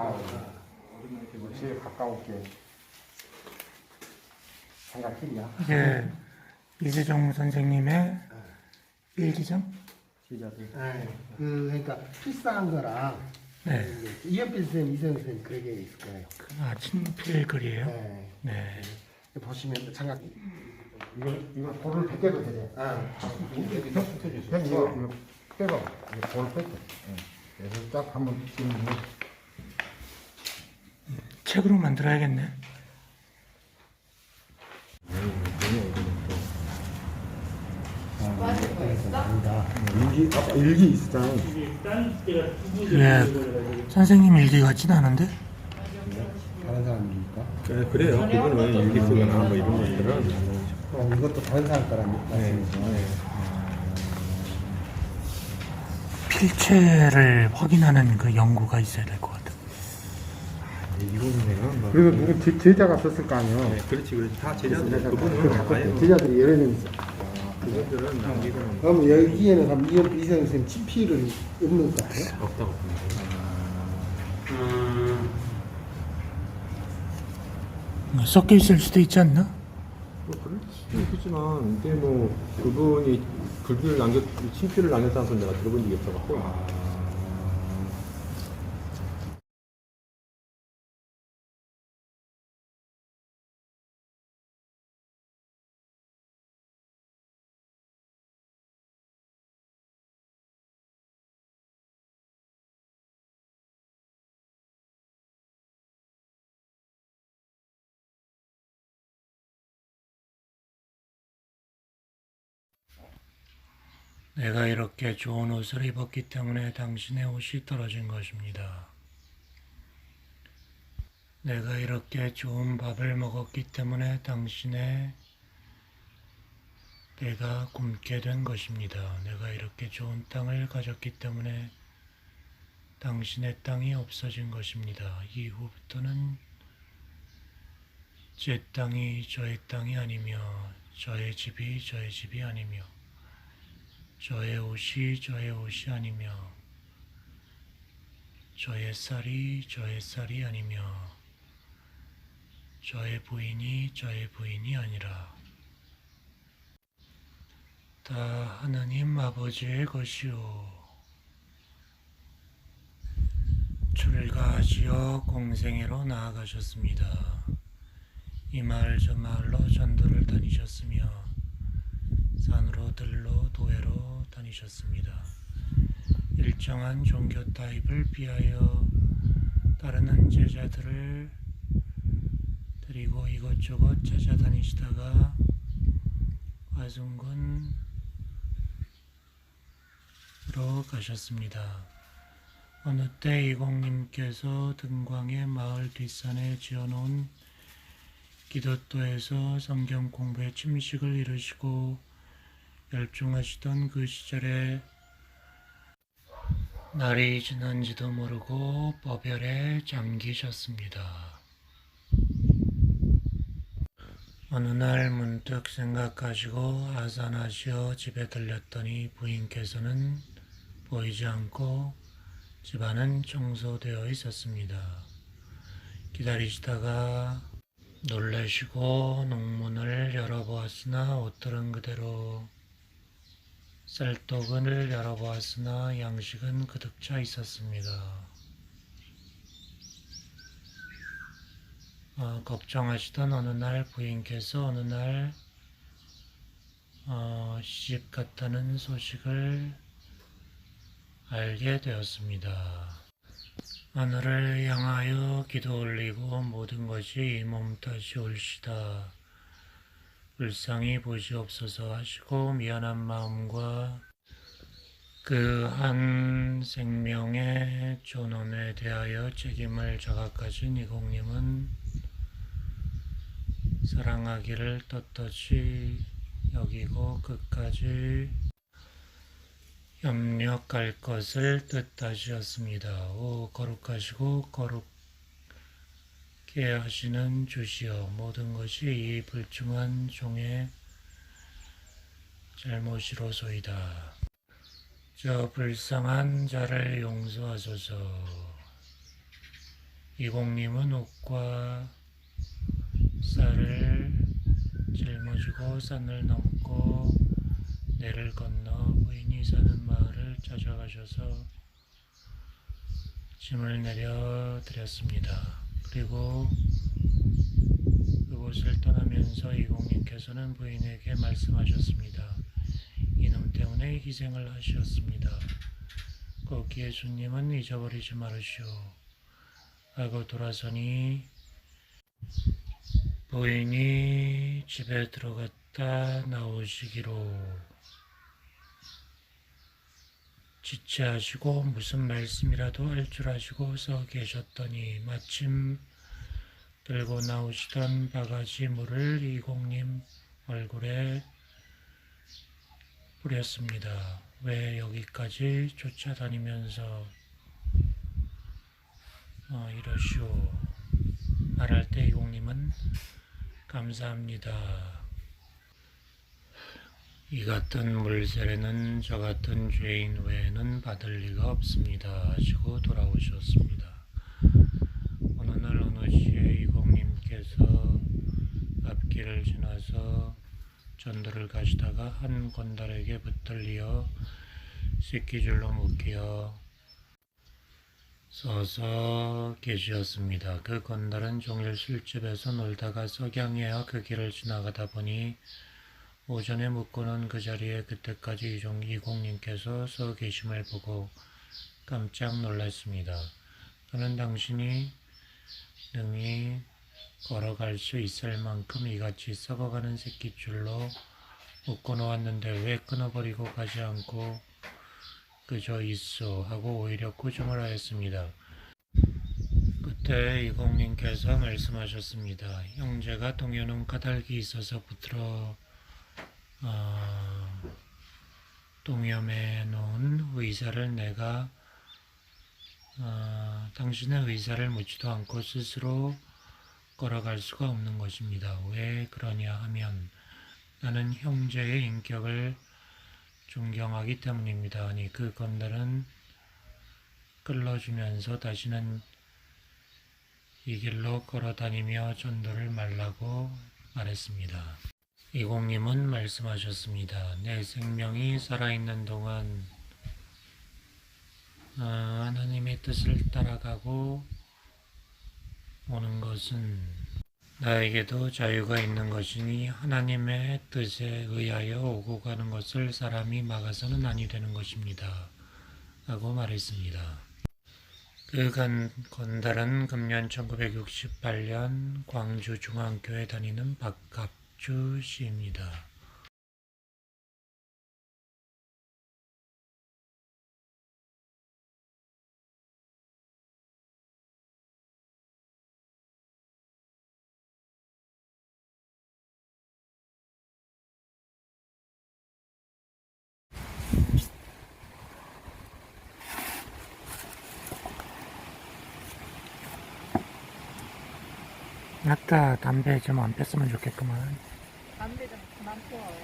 아, 뭐 제일 가까웠게 생각했냐? 이게 이재정 선생님의 일기장? 제자들. 네. 그 그러니까 필사한 거랑 네. 이현필 선생님, 이성 선생님 그런 게 있을 거예요. 아, 친필 글이에요? 네. 네. 보시면 장각. 이거 이거 볼을 벗겨도 되죠? 아, 형 이거 이거 빼봐. 이거 볼을 뺄게. 응. 그래서 딱 한번 지금 이거 책으로 만들어야겠네. 일기 아까 일기 있었잖아. 예. 선생님 일기 같진 않은데? 다른 사람입니까? 네, 그래요. 그분은 일기 쓰거나 뭐 이런 것들은 어, 이것도 다른 사람 거란 말씀이죠. 필체를 확인하는 그 연구가 있어야 될 것 같아. 이선생은 뭐, 그리고 누구 제, 제자가 썼을 거 아니에요. 네, 그렇지, 그렇지. 다 제자들. 제자가 그분은 갖고 아예 있대. 제자들이 여러 명 있어. 그분들은 남기는 그럼 여기에는 한 이현필, 이성 선생님 친필은 없는 것 같아요? 없다고 봅니다. 뭐 섞여 있을 수도 있지 않나? 뭐 그럴 수도 있겠지만, 근데 뭐 그분이 글을 남겼, 친필을 남겼다는 소리 내가 들어본 적이 없어갖고. 내가 이렇게 좋은 옷을 입었기 때문에 당신의 옷이 떨어진 것입니다. 내가 이렇게 좋은 밥을 먹었기 때문에 당신의 내가 굶게 된 것입니다. 내가 이렇게 좋은 땅을 가졌기 때문에 당신의 땅이 없어진 것입니다. 이후부터는 제 땅이 저의 땅이 아니며 저의 집이 저의 집이 아니며 저의 옷이 저의 옷이 아니며 저의 쌀이 저의 쌀이 아니며 저의 부인이 저의 부인이 아니라 다 하나님 아버지의 것이요 출가하시어 공생애로 나아가셨습니다. 이 마을 저 마을로 전도를 다니셨으며 산으로 들로 도회로 다니셨습니다. 일정한 종교 타입을 피하여 따르는 제자들을 데리고 이것저것 찾아다니시다가 화순군으로 가셨습니다. 어느 때 이공님께서 등광의 마을 뒷산에 지어놓은 기도도에서 성경 공부에 침식을 이루시고 열중하시던 그 시절에 날이 지난지도 모르고 법열에 잠기셨습니다. 어느 날 문득 생각하시고 아산하시어 집에 들렸더니 부인께서는 보이지 않고 집안은 청소되어 있었습니다. 기다리시다가 놀라시고 농문을 열어보았으나 옷들은 그대로 쌀떡을 열어보았으나 양식은 그득 차 있었습니다. 어, 걱정하시던 어느 날 부인께서 어느 날 어, 시집 갔다는 소식을 알게 되었습니다. 하늘을 향하여 기도 올리고 모든 것이 이몸 탓이 올시다. 불쌍히 보시옵소서 하시고 미안한 마음과 그 한 생명의 존엄에 대하여 책임을 자각하신 이공님은 사랑하기를 떳떳이 여기고 끝까지 협력할 것을 뜻하시었습니다. 오 거룩하시고 거룩 게 하시는 주시어 모든 것이 이 불중한 종의 잘못이로소이다. 저 불쌍한 자를 용서하소서. 이공님은 옷과 쌀을 짊어지고 산을 넘고 내를 건너 부인이 사는 마을을 찾아가셔서 짐을 내려 드렸습니다. 그리고 그곳을 떠나면서 이공님께서는 부인에게 말씀하셨습니다. 이놈 때문에 희생을 하셨습니다. 꼭 예수님은 잊어버리지 말으시오. 하고 돌아서니 부인이 집에 들어갔다 나오시기로 지체하시고 무슨 말씀이라도 할 줄 아시고 서 계셨더니 마침 들고 나오시던 바가지 물을 이공님 얼굴에 뿌렸습니다. 왜 여기까지 쫓아다니면서 어, 이러시오. 말할 때 이공님은 감사합니다. 이 같은 물세례는 저 같은 죄인 외에는 받을 리가 없습니다. 하시고 돌아오셨습니다. 어느 날 어느 시에 이공님께서 앞길을 지나서 전도를 가시다가 한 건달에게 붙들리어 새끼줄로 묶여 서서 계시었습니다. 그 건달은 종일 술집에서 놀다가 석양해야 그 길을 지나가다 보니 오전에 묵고는 그 자리에 그때까지 이종 이공님께서 서 계심을 보고 깜짝 놀랐습니다. 그는 당신이 능히 걸어갈 수 있을 만큼 이같이 썩어가는 새끼줄로 묶어 놓았는데 왜 끊어버리고 가지 않고 그저 있어 하고 오히려 꾸중을 하였습니다. 그때 이공님께서 말씀하셨습니다. 형제가 동요는 까닭이 있어서 붙들어 어, 동염해 놓은 의사를 내가 어, 당신의 의사를 묻지도 않고 스스로 걸어갈 수가 없는 것입니다. 왜 그러냐 하면 나는 형제의 인격을 존경하기 때문입니다. 아니 그 건달은 끌러주면서 다시는 이 길로 걸어다니며 전도를 말라고 말했습니다. 이공님은 말씀하셨습니다. 내 생명이 살아있는 동안 어, 하나님의 뜻을 따라가고 오는 것은 나에게도 자유가 있는 것이니 하나님의 뜻에 의하여 오고 가는 것을 사람이 막아서는 아니 되는 것입니다. 하고 말했습니다. 그 건, 건달은 금년 1968년 광주 중앙교회 다니는 박갑 주 씨입니다. 아따 담배 좀 안 폈으면 좋겠구만. 담배 좀 그만 피워요.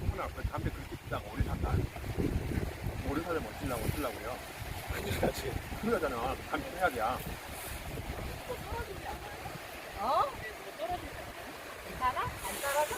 누구나 그 담배 그렇게 피다가 오래 산다. 오래 살을 멋지려고 쓰려고요. 아니, 그렇지. 그러잖아. 담배 해야지야. 어? 괜찮아? 안 떨어져?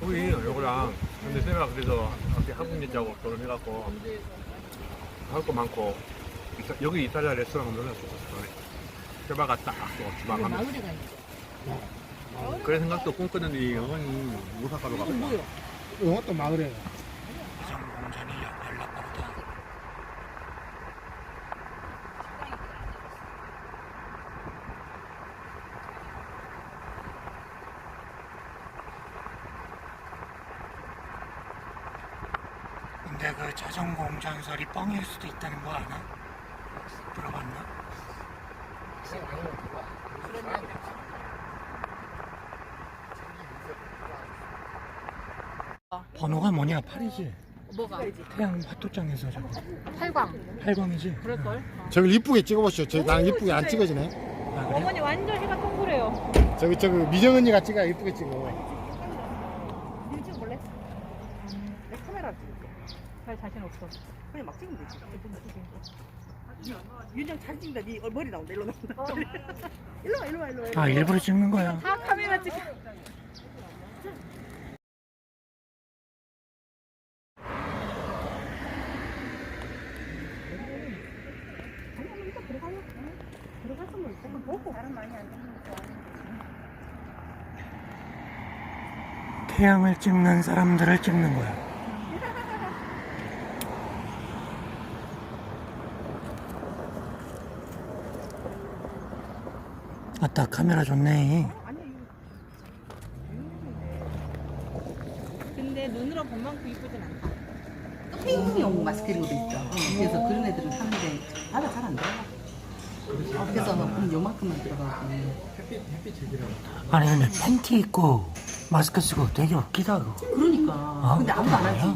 거기 요거랑 근데 쌤이가 그래서 앞에 한국 여자하고 결혼해갖고 할 거 많고 이타- 여기 이탈리아 레스토랑 한번 넣어줬었어 제바가 딱 또, 주방 하면 마을에가 있어. 그래 생각도 꿈꾸는 이 어머니 오사카로 가고 뭐요? 이것도 마을에 이성 공전이 연락보다 근데 그 자전거 공장설이 뻥일 수도 있다는 거 아나? 들어봤나? 번호가 뭐냐? 8이지? 뭐가? 태양 화토장에서 저거 팔광. 8광이지? 그럴걸? 어. 저기 이쁘게 찍어보시오. 저기 나랑 이쁘게 안 찍어지네. 어머니 완전 해가 동그래요. 저기 저기 미정 언니가 찍어야 이쁘게 찍어. 니 찍어 볼래? 내 카메라 찍을게. 잘 자신 없어. 그냥 막 찍으면 되지. 윤정 잘 찍는다. 네 머리 나온다. 일로 나온다. 일로 와, 일로 와, 일로 와. 아 일부러 찍는 거야. 다 카메라. 사람 많이 안 태양을 찍는 사람들을 찍는 거야. 아따 카메라 좋네. 근데 눈으로 본 만큼 이쁘진 않다. 폐용용 마스크리도 있죠. 그래서 그런 애들은 하는데 바다 잘안 들어가. 그래서 뭐 요만큼만 들어가고. 아니 근데 팬티 입고 마스크 쓰고 되게 웃기다 그거. 그러니까. 근데 아무도 안 하지.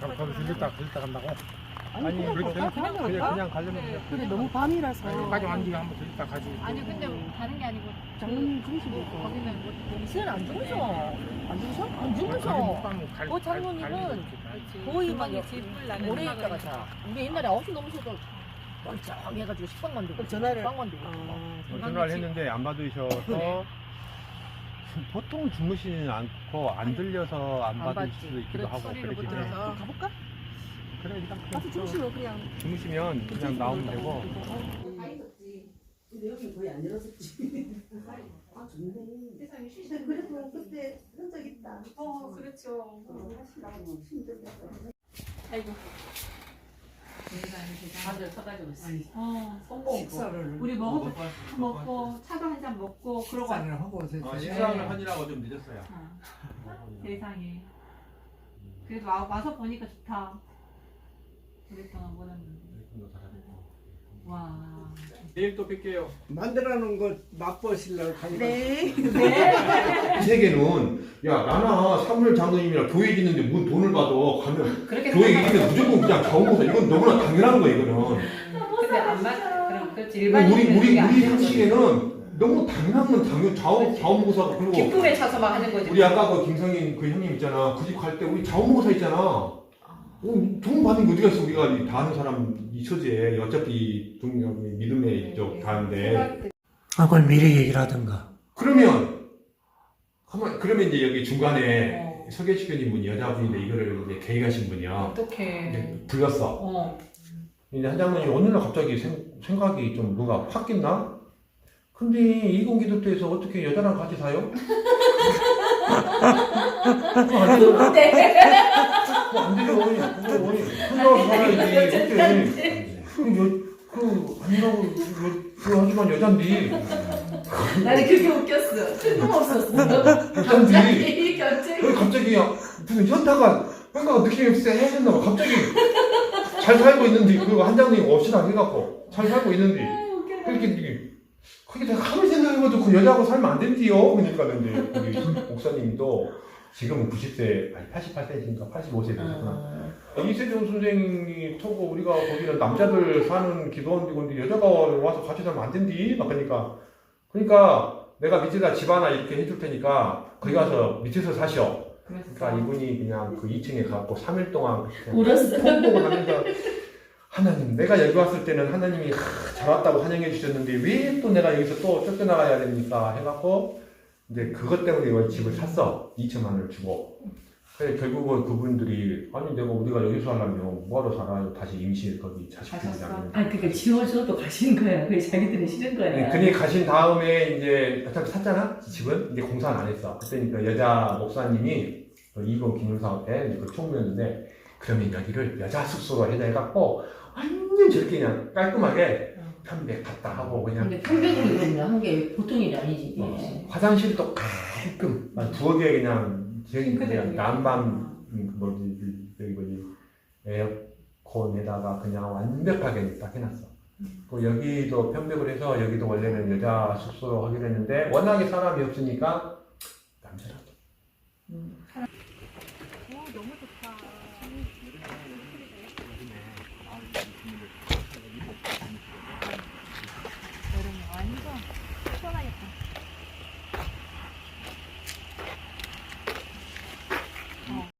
그럼 거기 들렸다 들렸다 간다고? 아니 그렇게 그냥 그냥, 그냥 가려면 그냥 근데 너무 밤이라서. 까지 완전 한번 들렸다 가지. 아니 근데 가는 게 아니고 장모님 중심이고. 거기는 뭐 무슨 안 주무셔. 안 주무셔? 안 주무셔. 어 장모님은 거의 막 집을 나는 오래 있다가 자. 우리 옛날에 9시 넘으셔도 멀쩡 해가지고 10번 만들고 그럼 전화를. 빵 만들고 아, 전화를 했는데 안 받으셔서 보통 주무시진 않고 안 들려서 안안 받을. 수도 있기도 하고 못 해. 들어서. 가볼까? 그래 일단 그냥 가서 주무시면 그냥. 주무시면 그냥 나오면 되고 근데 여기 거의 안 열었었지. 아, 좋네. 세상에 쉬시네. 그래도 그때 흔적 있다. 어, 그렇죠. 하시라고 힘들다. 아이고. 다들 서가지고 있어. 어. 식사를. 우리 먹을 거 먹고 차도 한 잔 먹고 그러고 왔- 하고 아, 식사를 하느라고 좀 늦었어요. 세상에. 그래도 와, 와서 보니까 좋다. 오랫동안 못 왔는데. 와. 내일 또 뵐게요. 만들어 놓은 거 맛보시려고 가니까. 네. 이 세계는 야 나나 사무엘 장로님이랑 교회 있는데 뭔 돈을 받아 가면 그렇게 교회 있는데 무조건 그냥 자원봉사 이건 너무나 당연한 거야 이거는 근데 안 맞아. 그럼 그 우리 우리 우리 상식에는 너무 당연한 건 당연 자원 자원봉사가 그리고 기쁨에 차서만 하는 거지. 우리 아까 그 김성인 그 형님 있잖아 그 집 갈 때 우리 자원봉사 있잖아 어, 돈 받는 게 어디 갔어 우리가 이다 아는 사람 이 처지에 어차피 좀 믿음의 쪽 다는데 아 그걸 미리 얘기를 하든가. 그러면 가만 그러면 이제 여기 중간에 소개시켜준 분이 여자분인데 이거를 이제 계획하신 분이야. 어떡해. 이제 불렀어. 어. 이제 한 장로님 어느 날 갑자기 생, 생각이 좀 뭔가 바뀌었나? 근데 이공기독교에서 어떻게 여자랑 같이 사요? 그거 안 돼요. 그거 안 돼요. 어머니. 그거 어머니. 혼자 살아야지. 어때? 그, 여, 그, 아니라고, 여, 그 하지만 여잔디. 나는 그게 웃겼어. 뜬금없었어. 여잔디. 갑자기 갑자기. 왜 갑자기 무슨 현타가 뭔가 느낌이 세해졌나 봐. 갑자기 잘 살고 있는데 그리고 한 장님 없이나 해갖고 잘 살고 있는데 그렇게 이게 그게 내가 아무리 생각해봐도 그 여자하고 살면 안 된디요. 그러니까 근데 우리 목사님도 지금은 90세 아니 88세니까 85세 되셨구나. 이세종 선생이 토고 우리가 거기는 남자들 사는 기도원이건데 여자가 와서 같이 살면 안 된디. 막 그러니까 그러니까 내가 밑에다 집 하나 이렇게 해줄 테니까 거기 가서 밑에서 사셔. 그러니까 이분이 그냥 그 2층에 가고 3일 동안 울었어. 펑펑을 하면서 하나님 내가 여기 왔을 때는 하나님이 하, 잘 왔다고 환영해 주셨는데 왜 또 내가 여기서 또 쫓겨나가야 됩니까? 해갖고 이제 그것 때문에 이걸 집을 샀어. 2천만 원을 주고. 그래 결국은 그분들이 아니 내가 우리가 여기서 살려면 뭐하러 살아요? 다시 임실 거기 자식들이랑 아니 그러니까 지워줘도 가시는 거야. 그게 자기들은 싫은 거야. 그니 가신 다음에 이제 어차피 샀잖아 집은. 이제 공사는 안 했어. 그때니까 여자 목사님이 그 이번 기념사업 때그 총무였는데 그러면 여기를 여자 숙소로 해자 해갖고 완전 저렇게 그냥 깔끔하게 편백 갔다 하고 그냥 근데 편백으로 이런 하는 게 보통 일이 아니지. 이게. 어, 화장실도 깔끔. 한 두어 개 그냥 저기 그냥 난방 음, 뭐지 저기 뭐지 에어컨에다가 그냥 완벽하게 딱 해놨어. 그 여기도 편백을 해서 여기도 원래는 여자 숙소로 하기로 했는데 워낙에 사람이 없으니까